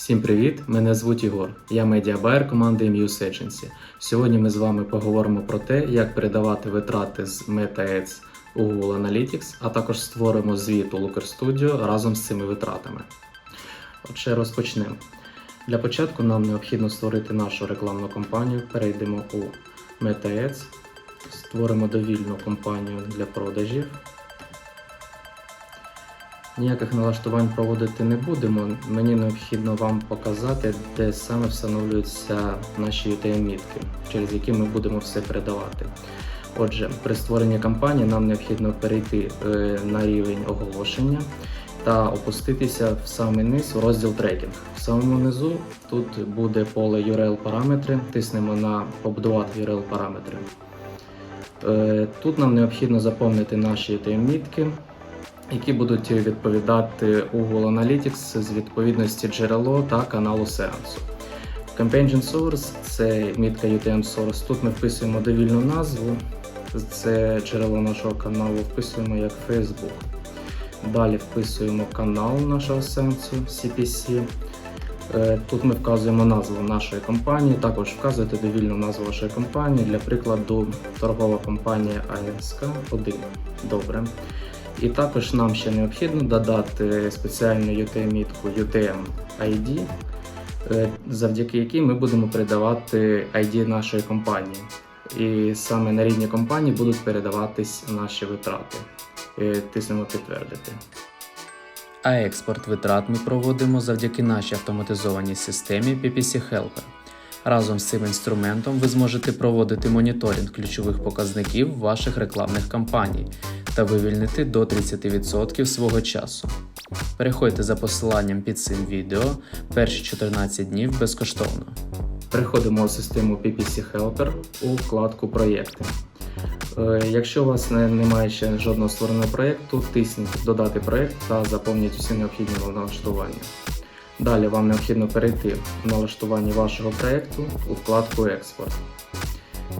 Всім привіт! Мене звуть Ігор. Я медіабайер команди Muse Agency. Сьогодні ми з вами поговоримо про те, як передавати витрати з MetaAds у Google Analytics, а також створимо звіт у Looker Studio разом з цими витратами. Отже, розпочнемо. Для початку нам необхідно створити нашу рекламну кампанію. Перейдемо у MetaAds, створимо довільну кампанію для продажів. Ніяких налаштувань проводити не будемо. Мені необхідно вам показати, де саме встановлюються наші UTM-мітки, через які ми будемо все передавати. Отже, при створенні кампанії нам необхідно перейти е, на рівень оголошення та опуститися в самий низ у розділ трекінг. В самому низу тут буде поле URL параметри. Тиснемо на побудувати URL параметри. Е, Тут нам необхідно заповнити наші UTM-мітки які будуть відповідати у Google Analytics з відповідності джерело та каналу сеансу. Campaign Source це мітка UTM Source. Тут ми вписуємо довільну назву. Це джерело нашого каналу, вписуємо як Facebook. Далі вписуємо канал нашого сеансу CPC. Е, Тут ми вказуємо назву нашої компанії, також вказуєте довільну назву вашої компанії. Для прикладу, торгова компанія АСК 1. Добре. І також нам ще необхідно додати спеціальну UTM-мітку UTM ID, е, завдяки якій ми будемо передавати ID нашої компанії. І саме на рівні компанії будуть передаватись наші витрати. Е, Тиснемо підтвердити. А експорт витрат ми проводимо завдяки нашій автоматизованій системі PPC Helper. Разом з цим інструментом ви зможете проводити моніторинг ключових показників ваших рекламних кампаній та вивільнити до 30% свого часу. Переходьте за посиланням під цим відео перші 14 днів безкоштовно. Переходимо у систему PPC Helper у вкладку Проєкти. Е, Якщо у вас немає ще жодного створеного проєкту, тисніть Додати проєкт та заповніть всі необхідні налаштування. Далі вам необхідно перейти в налаштування вашого проєкту у вкладку Експорт.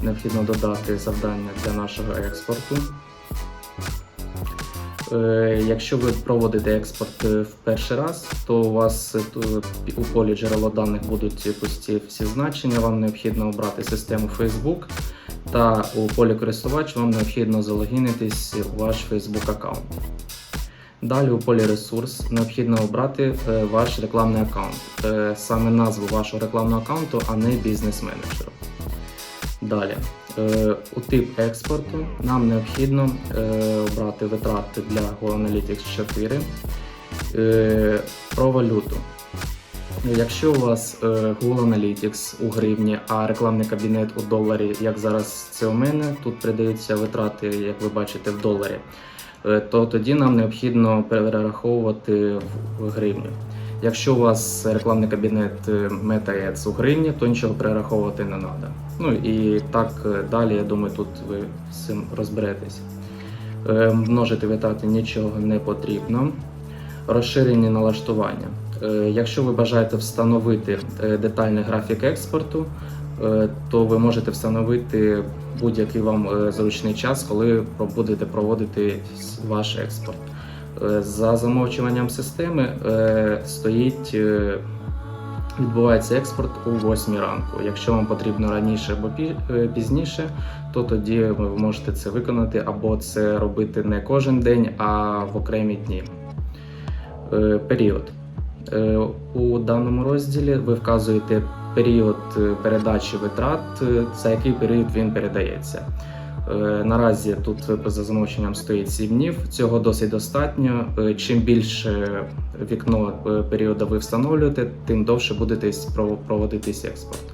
Необхідно додати завдання для нашого експорту. Е, Якщо ви проводите експорт е, в перший раз, то у вас е, у полі джерело даних будуть пусті всі значення. Вам необхідно обрати систему Facebook, та у полі користувач вам необхідно залогінитись у ваш Facebook аккаунт. Далі у полі ресурс необхідно обрати е, ваш рекламний аккаунт, е, саме назву вашого рекламного аккаунту, а не бізнес-менеджеру. Далі, е, у тип експорту нам необхідно обрати витрати для Google Analytics 4 е, про валюту. Якщо у вас е, Google Analytics у гривні, а рекламний кабінет у доларі, як зараз це у мене, тут передаються витрати, як ви бачите, в доларі, е, то тоді нам необхідно перераховувати в гривню. Якщо у вас рекламний кабінет е, MetaAds у гривні, то нічого перераховувати не треба. Ну і так далі, я думаю, тут ви з цим розберетесь. Множити витрати нічого не потрібно. Розширені налаштування. Е, Якщо ви бажаєте встановити е, детальний графік експорту, е, то ви можете встановити будь-який вам зручний час, коли будете проводити ваш експорт. За замовчуванням системи стоїть. Відбувається експорт у 8 ранку. Якщо вам потрібно раніше або пізніше, то тоді ви можете це виконати або це робити не кожен день, а в окремі дні. Період. Е, У даному розділі ви вказуєте період е, передачі витрат, е, за який період він передається. Наразі тут за замовченням стоїть 7 днів. Цього досить достатньо. Чим більше вікно періоду ви встановлюєте, тим довше буде пров- проводитись експорт.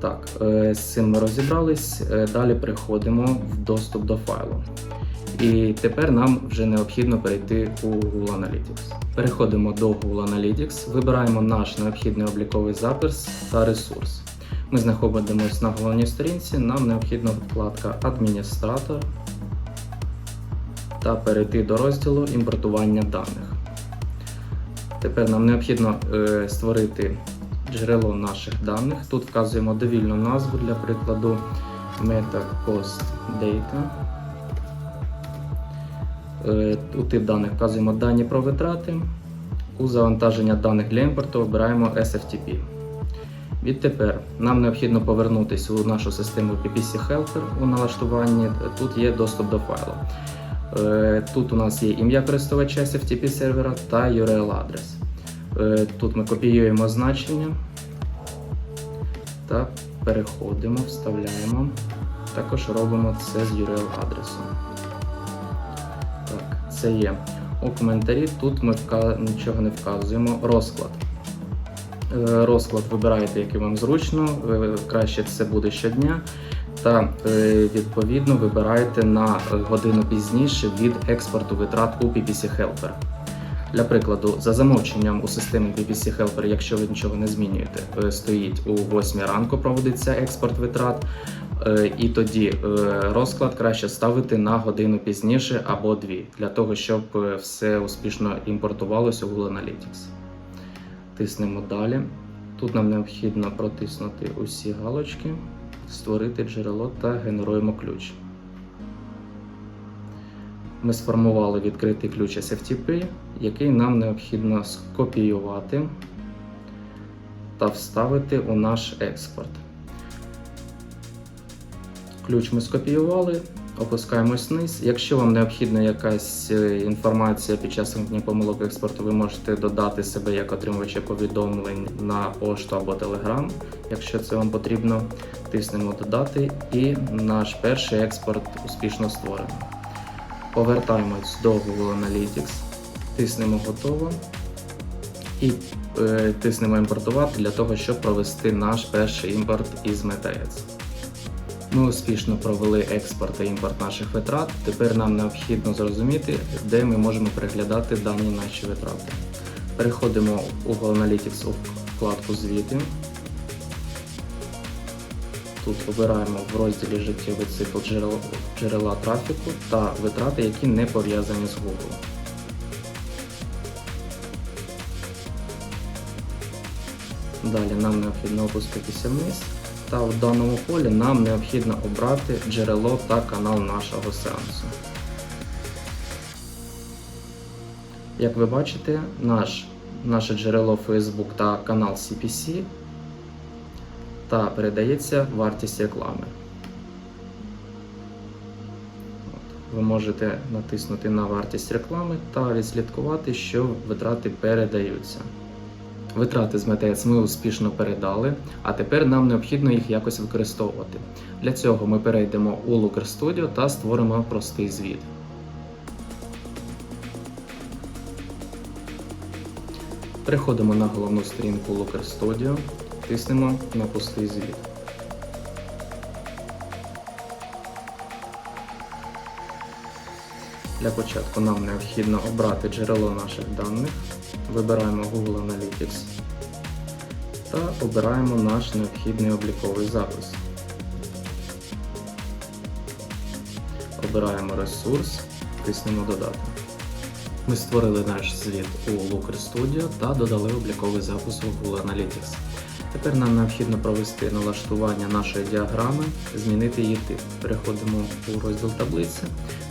Так, з цим ми розібрались. Далі переходимо в доступ до файлу. І тепер нам вже необхідно перейти у Google Analytics. Переходимо до Google Analytics, вибираємо наш необхідний обліковий запис та ресурс. Ми знаходимося на головній сторінці, нам необхідна вкладка Адміністратор та перейти до розділу імпортування даних. Тепер нам необхідно е, створити джерело наших даних. Тут вказуємо довільну назву для прикладу Meta Data. Е, У тип даних вказуємо дані про витрати. У завантаження даних для імпорту обираємо SFTP. Відтепер нам необхідно повернутися у нашу систему PPC Helper у налаштуванні. Тут є доступ до файлу. Е, Тут у нас є ім'я користувача SFTP сервера та URL адрес. Е, Тут ми копіюємо значення та переходимо, вставляємо. Також робимо це з URL Це є. У коментарі тут ми нічого не вказуємо. Розклад. Е, Розклад вибираєте, який вам зручно, е, краще це буде щодня. Та е, відповідно вибираєте на годину пізніше від експорту витрат у PPC Helper. Для прикладу, за замовченням у системі PPC Helper, якщо ви нічого не змінюєте, стоїть у 8 ранку проводиться експорт витрат, і тоді е, розклад краще ставити на годину пізніше або дві, для того, щоб е, все успішно імпортувалося у Google Analytics. Тиснемо далі. Тут нам необхідно протиснути усі галочки, створити джерело та генеруємо ключ. Ми сформували відкритий ключ SFTP, який нам необхідно скопіювати та вставити у наш експорт. Ключ ми скопіювали, опускаємось вниз. Якщо вам необхідна якась е, інформація під час виникнення помилок експорту, ви можете додати себе як отримувача повідомлень на пошту або Telegram. Якщо це вам потрібно, тиснемо додати і наш перший експорт успішно створено. Повертаємось до Google Analytics, тиснемо готово і е, тиснемо імпортувати для того, щоб провести наш перший імпорт із MetaEds. Ми успішно провели експорт та імпорт наших витрат. Тепер нам необхідно зрозуміти, де ми можемо переглядати дані наші витрати. Переходимо у Google Analytics у вкладку Звіти. Тут обираємо в розділі Життєвий цикл джерела, джерела трафіку та витрати, які не пов'язані з Google. Далі нам необхідно опуститися вниз, та в даному полі нам необхідно обрати джерело та канал нашого сеансу. Як ви бачите, наш, наше джерело Facebook та канал CPC та передається вартість реклами. Ви можете натиснути на вартість реклами та відслідкувати, що витрати передаються. Витрати з MetaEds ми успішно передали, а тепер нам необхідно їх якось використовувати. Для цього ми перейдемо у Looker Studio та створимо простий звіт. Переходимо на головну сторінку Looker Studio, тиснемо на пустий звіт. Для початку нам необхідно обрати джерело наших даних, вибираємо Google Analytics та обираємо наш необхідний обліковий запис. Обираємо ресурс, тиснемо Додати. Ми створили наш звіт у Looker Studio та додали обліковий запис у Google Analytics. Тепер нам необхідно провести налаштування нашої діаграми, змінити її тип. Переходимо у розділ таблиці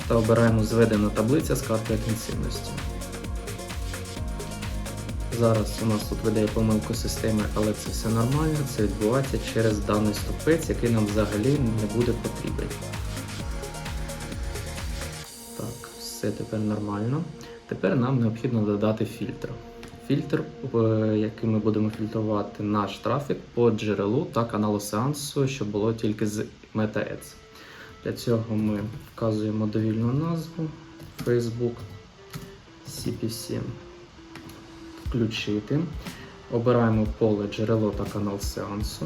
та обираємо зведена таблиця з карти інтенсивності. Зараз у нас тут видає помилку системи, але це все нормально, це відбувається через даний стовпець, який нам взагалі не буде потрібен. Так, все тепер нормально. Тепер нам необхідно додати фільтр. Фільтр, яким ми будемо фільтрувати наш трафік по джерелу та каналу сеансу, щоб було тільки з MetaAds. Для цього ми вказуємо довільну назву Facebook CPC. Включити. Обираємо поле джерело та канал сеансу.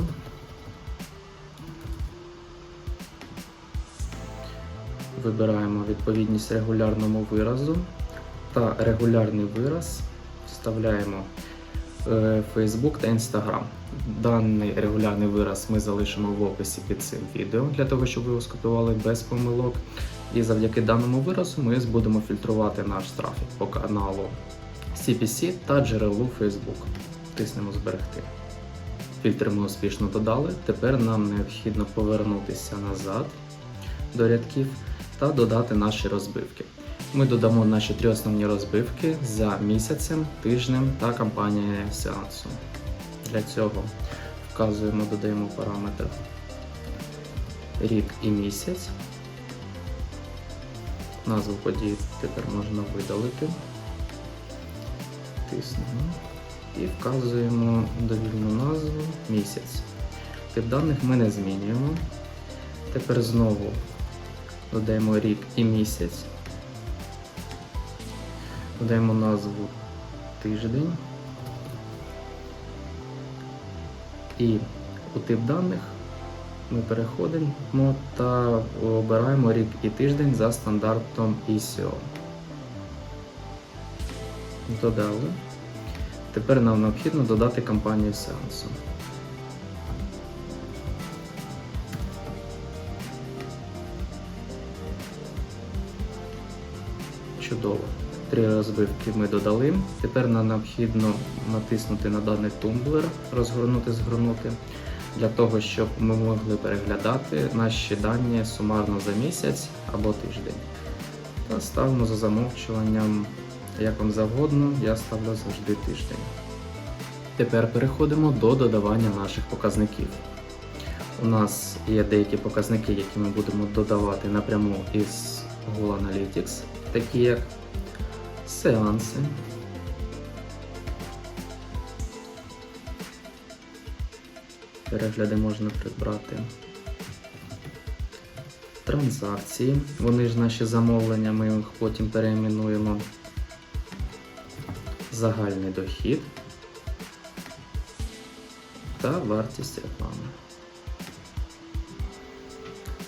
Вибираємо відповідність регулярному виразу та регулярний вираз вставляємо е, Facebook та Instagram. Даний регулярний вираз ми залишимо в описі під цим відео для того, щоб ви його скопіювали без помилок. І завдяки даному виразу ми будемо фільтрувати наш трафік по каналу CPC та джерелу Facebook. Тиснемо зберегти. Фільтри ми успішно додали. Тепер нам необхідно повернутися назад до рядків та додати наші розбивки. ми додамо наші три основні розбивки за місяцем, тижнем та кампанією сеансу. Для цього вказуємо, додаємо параметр рік і місяць. Назву події тепер можна видалити. Тиснемо і вказуємо довільну назву місяць. Тип даних ми не змінюємо. Тепер знову додаємо рік і місяць. Додаємо назву тиждень. І у тип даних ми переходимо та обираємо рік і тиждень за стандартом ISO. Додали. Тепер нам необхідно додати кампанію сеансу. Чудово. Три розбивки ми додали. Тепер нам необхідно натиснути на даний тумблер, розгорнути, згорнути, для того, щоб ми могли переглядати наші дані сумарно за місяць або тиждень. Та ставимо за замовчуванням, як вам завгодно, я ставлю завжди тиждень. Тепер переходимо до додавання наших показників. У нас є деякі показники, які ми будемо додавати напряму із Google Analytics, такі як сеанси, перегляди можна прибрати. Транзакції, вони ж наші замовлення, ми їх потім переіменуємо. Загальний дохід та вартість реклами.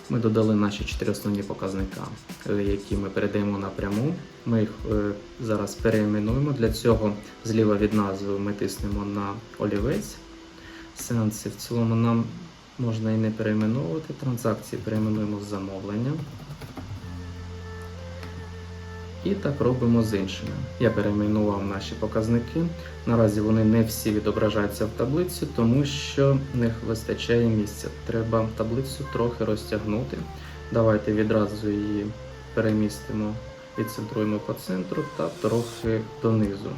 Ми додали наші чотири основні показника, е, які ми передаємо напряму. Ми їх е, зараз переіменуємо. Для цього зліва від назви ми тиснемо на олівець. Сеанси в цілому нам можна і не перейменовувати. Транзакції перейменуємо з замовлення. І так робимо з іншими. Я перейменував наші показники. Наразі вони не всі відображаються в таблиці, тому що не вистачає місця. Треба таблицю трохи розтягнути. Давайте відразу її перемістимо, відцентруємо по центру та трохи донизу.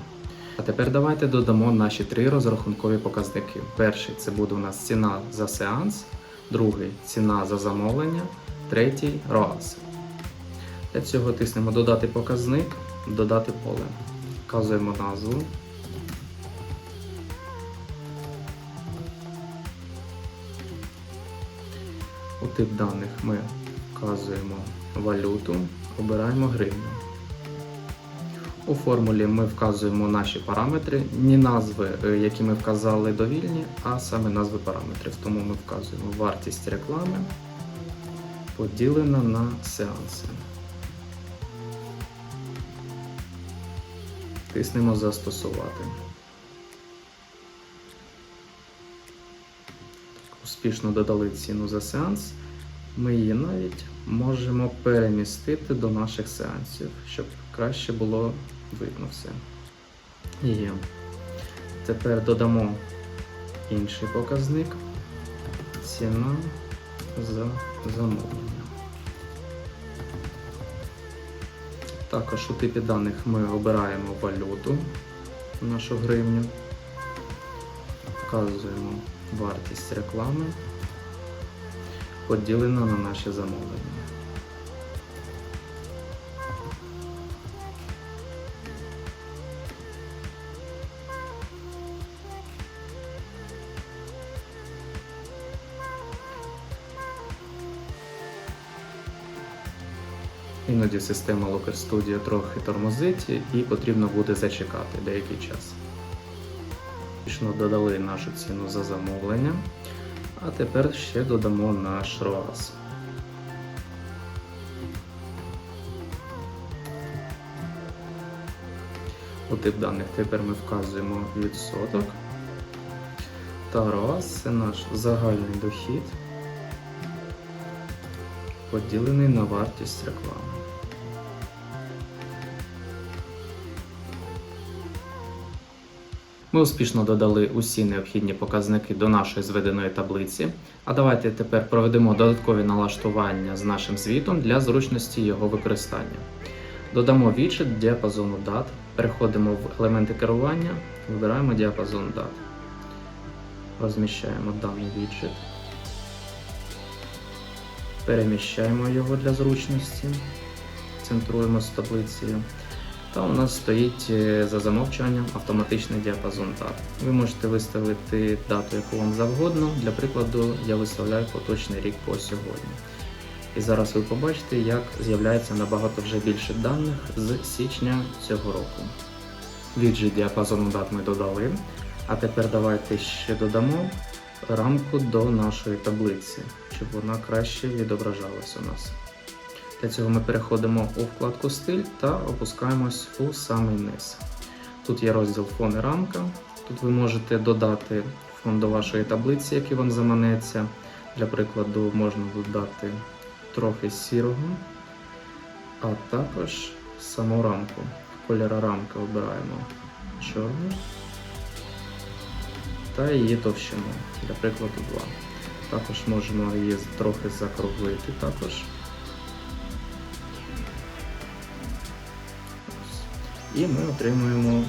А тепер давайте додамо наші три розрахункові показники. Перший це буде у нас ціна за сеанс, другий ціна за замовлення, третій ROAS. Для цього тиснемо додати показник, додати поле. Вказуємо назву. У тип даних ми вказуємо валюту, обираємо гривню. У формулі ми вказуємо наші параметри, не назви, е, які ми вказали довільні, а саме назви параметрів. Тому ми вказуємо вартість реклами поділена на сеанси. Тиснемо застосувати. Успішно додали ціну за сеанс. Ми її навіть можемо перемістити до наших сеансів, щоб краще було видно все. Є. Тепер додамо інший показник. Ціна за замовлення. Також у типі даних ми обираємо валюту, нашу гривню, вказуємо вартість реклами, поділена на наші замовлення. Іноді система Local Studio трохи тормозить і потрібно буде зачекати деякий час. Пішно додали нашу ціну за замовлення, а тепер ще додамо наш ROAS. У тип даних тепер ми вказуємо відсоток. Та ROAS це наш загальний дохід поділений на вартість реклами. Ми успішно додали усі необхідні показники до нашої зведеної таблиці. А давайте тепер проведемо додаткові налаштування з нашим звітом для зручності його використання. Додамо віджит діапазону дат, переходимо в елементи керування, вибираємо діапазон дат. Розміщаємо даний віджит. Переміщаємо його для зручності. Центруємо з таблицею. Та у нас стоїть е, за замовчуванням автоматичний діапазон дат. Ви можете виставити дату, яку вам завгодно. Для прикладу, я виставляю поточний рік по сьогодні. І зараз ви побачите, як з'являється набагато вже більше даних з січня цього року. Віджит діапазону дат ми додали. А тепер давайте ще додамо рамку до нашої таблиці, щоб вона краще відображалась у нас. Для цього ми переходимо у вкладку Стиль та опускаємось у самий низ. Тут є розділ фон і рамка. Тут ви можете додати фон до вашої таблиці, який вам заманеться. Для прикладу, можна додати трохи сірого, а також саму рамку. Кольора рамки обираємо чорний та її товщину, для прикладу 2. Також можемо її трохи закруглити також. І ми отримуємо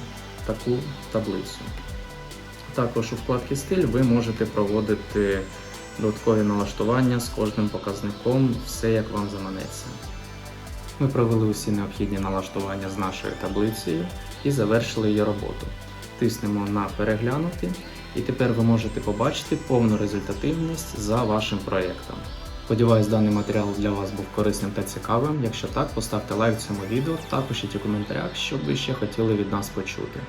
таку таблицю. Також у вкладці стиль ви можете проводити додаткові налаштування з кожним показником, все як вам заманеться. Ми провели усі необхідні налаштування з нашою таблицею і завершили її роботу. Тиснемо на переглянути, і тепер ви можете побачити повну результативність за вашим проєктом. Сподіваюсь, даний матеріал для вас був корисним та цікавим. Якщо так, поставте лайк цьому відео та пишіть у коментарях, що ви ще хотіли від нас почути.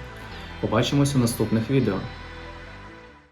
Побачимось у наступних відео.